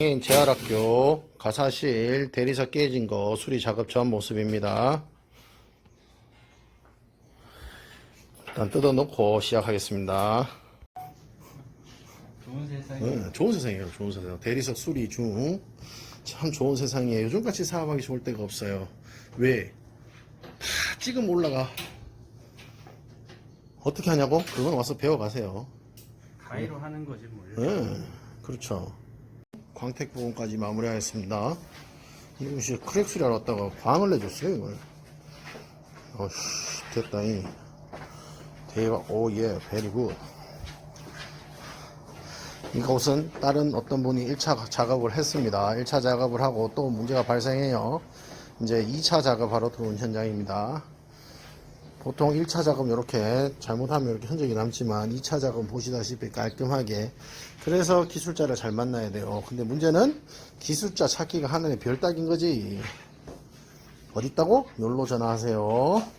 인 재활학교 가사실 대리석 깨진 거 수리 작업 전 모습입니다. 일단 뜯어놓고 시작하겠습니다. 좋은 세상에 네, 좋은 세상이에요. 좋은 세상. 대리석 수리 중. 참 좋은 세상이에요. 요즘같이 사업하기 좋을 때가 없어요. 왜? 다 지금 올라가. 어떻게 하냐고? 그건 와서 배워가세요. 가위로 하는 거지 뭐. 네, 그렇죠. 광택 부분까지 마무리하겠습니다. 이것이 크랙 수리하러 왔다가 광을 내줬어요, 이걸. 어씨, 됐다잉. 대박, 오, 예, 베리 굿. 이곳은 다른 어떤 분이 1차 작업을 했습니다. 1차 작업을 하고 또 문제가 발생해요. 이제 2차 작업하러 들어온 현장입니다. 보통 1차 작업 이렇게 잘못하면 이렇게 흔적이 남지만 2차 작업 보시다시피 깔끔하게 그래서 기술자를 잘 만나야 돼요. 근데 문제는 기술자 찾기가 하늘의 별 따긴 거지. 어디 있다고? 여기로 전화하세요.